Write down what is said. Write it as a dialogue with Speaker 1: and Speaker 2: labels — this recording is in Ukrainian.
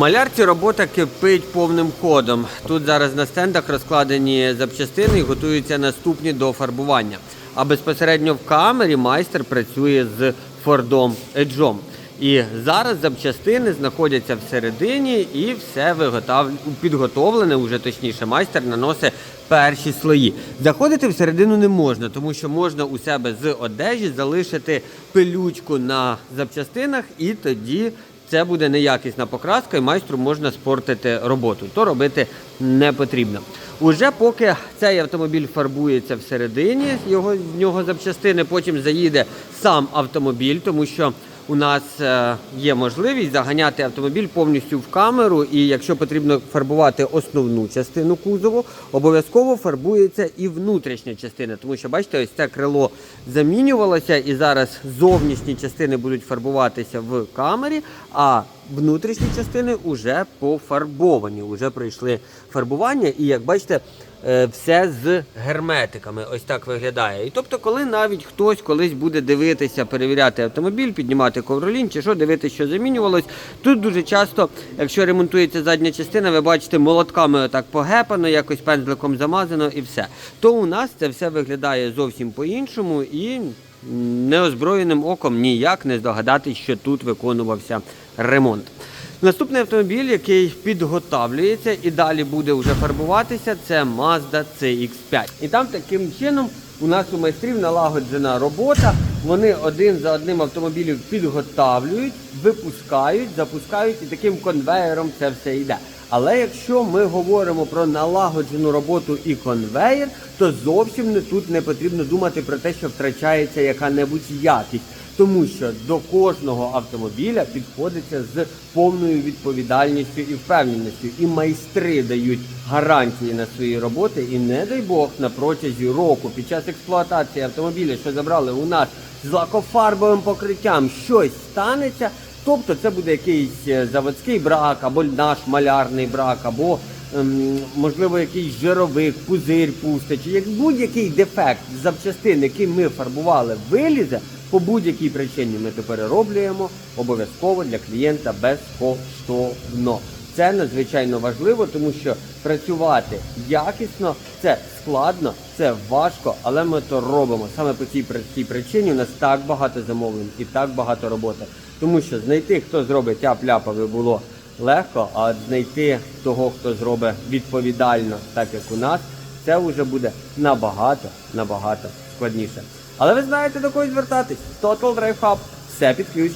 Speaker 1: Малярці робота кипить повним ходом. Тут зараз на стендах розкладені запчастини і готуються наступні до фарбування. А безпосередньо в камері майстер працює з Фордом Еджом. І зараз запчастини знаходяться всередині і все виготав... підготовлене, уже точніше, майстер наносить перші слої. Заходити всередину не можна, тому що можна у себе з одежі залишити пилючку на запчастинах, і тоді це буде неякісна покраска, і майстру можна спортити роботу. То робити не потрібно. Уже поки цей автомобіль фарбується всередині, його з нього запчастини, потім заїде сам автомобіль, тому що у нас е, є можливість заганяти автомобіль повністю в камеру, і якщо потрібно фарбувати основну частину кузову, обов'язково фарбується і внутрішня частина, тому що бачите, ось це крило замінювалося, і зараз зовнішні частини будуть фарбуватися в камері, а внутрішні частини вже пофарбовані, вже пройшли фарбування. І як бачите, е, все з герметиками. Ось так виглядає. І тобто, коли навіть хтось колись буде дивитися, перевіряти автомобіль, піднімати ковролін чи що, дивитися, що замінювалось. Тут дуже часто, якщо ремонтується задня частина, ви бачите, молотками отак погепано, якось пензликом замазано і все. То у нас це все виглядає зовсім по-іншому і неозброєним оком ніяк не здогадатись, що тут виконувався ремонт. Наступний автомобіль, який підготавлюється і далі буде вже фарбуватися, це Mazda CX5. І там таким чином у нас у майстрів налагоджена робота. Вони один за одним автомобілів підготавлюють, випускають, запускають і таким конвеєром це все йде. Але якщо ми говоримо про налагоджену роботу і конвеєр, то зовсім не тут не потрібно думати про те, що втрачається яка-небудь якість. Тому що до кожного автомобіля підходиться з повною відповідальністю і впевненістю. І майстри дають гарантії на свої роботи. І не дай Бог на протязі року під час експлуатації автомобіля, що забрали у нас з лакофарбовим покриттям, щось станеться. Тобто це буде якийсь е, заводський брак, або наш малярний брак, або ем, можливо якийсь жировик, пузир пустить, чи як будь-який дефект запчастин, який ми фарбували, вилізе. По будь-якій причині ми це перероблюємо обов'язково для клієнта безкоштовно. Це надзвичайно важливо, тому що працювати якісно це складно, це важко, але ми то робимо. Саме по цій простій причині у нас так багато замовлень і так багато роботи. Тому що знайти, хто зробить тяп-ляпаве, було легко, а знайти того, хто зробить відповідально, так як у нас, це вже буде набагато, набагато складніше. Але ви знаєте до кого звертатись. Total Drive Hub. Все під ключ.